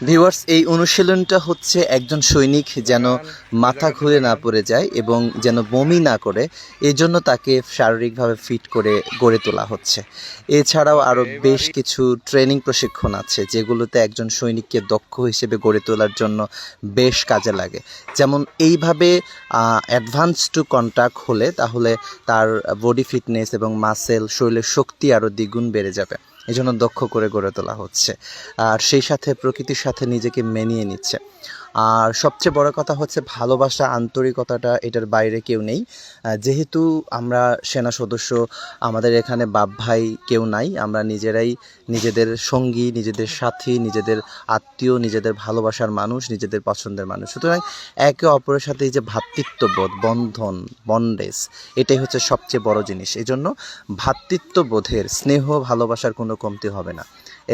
Viewers এই অনুশীলনটা হচ্ছে একজন সৈনিক যেন মাথা ঘুরে না পড়ে যায় এবং যেন বমি না করে এই জন্য তাকে শারীরিকভাবে ফিট করে গড়ে তোলা হচ্ছে। এছাড়াও আরও বেশ কিছু ট্রেনিং প্রশিক্ষণ আছে যেগুলোতে একজন সৈনিককে দক্ষ হিসেবে গড়ে তোলার জন্য বেশ কাজে লাগে। যেমন এইভাবে অ্যাডভান্স টু কন্ট্যাক্ট হলে তাহলে তার বডি ফিটনেস এবং মাসেল শরীরের শক্তি আরও দ্বিগুণ বেড়ে যাবে। এই জন্য দক্ষ করে গড়ে তোলা হচ্ছে। আর সেই সাথে প্রকৃতির সাথে নিজেকে মেনিয়ে নিচ্ছে। আর সবচেয়ে বড় কথা হচ্ছে ভালোবাসা, আন্তরিকতাটা এটার বাইরে কেউ নেই। যেহেতু আমরা সেনা সদস্য, আমাদের এখানে বাপ ভাই কেউ নাই, আমরা নিজেরাই নিজেদের সঙ্গী, নিজেদের সাথী, নিজেদের আত্মীয়, নিজেদের ভালোবাসার মানুষ, নিজেদের পছন্দের মানুষ। সুতরাং একে অপরের সাথে এই যে ভ্রাতৃত্ববোধ বন্ধন বন্ডেজ এটাই হচ্ছে সবচেয়ে বড় জিনিস। এই জন্য ভ্রাতৃত্ববোধের স্নেহ, ভালোবাসার কোনো কমতি হবে না।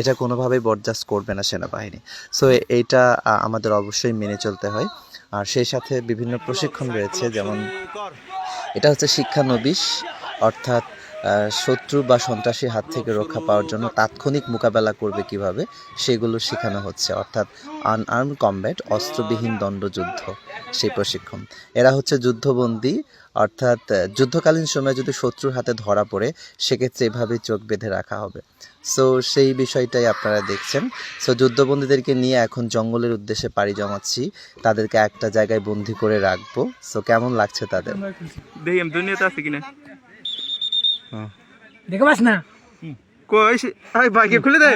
এটা কোনোভাবেই বরদাস্ত করবে না সেনাবাহিনী। সো এইটা আমাদের অবশ্যই মেনে চলতে হয়। আর সেই সাথে বিভিন্ন প্রশিক্ষণ রয়েছে যেমন এটা হচ্ছে শিক্ষানবিশ অর্থাৎ শত্রু বা সন্ত্রাসীর হাত থেকে রক্ষা পাওয়ার জন্য তাৎক্ষণিক মোকাবেলা করবে কীভাবে, সেগুলো শেখানো হচ্ছে। অর্থাৎ আনআর্ম কমব্যাট অস্ত্রবিহীন দণ্ডযুদ্ধ, সেই প্রশিক্ষণ। এরা হচ্ছে যুদ্ধবন্দী, অর্থাৎ যুদ্ধকালীন সময়ে যদি শত্রুর হাতে ধরা পড়ে, সেক্ষেত্রে এভাবে চোখ বেঁধে রাখা হবে। সো সেই বিষয়টাই আপনারা দেখছেন। সো যুদ্ধবন্দীদেরকে নিয়ে এখন জঙ্গলের উদ্দেশ্যে পাড়ি জমাচ্ছি। তাদেরকে একটা জায়গায় বন্দি করে রাখব। সো কেমন লাগছে তাদের? দেখি দুনিয়াতে আছে কিনা? দেখে পাস না? কই আই খুলে দে।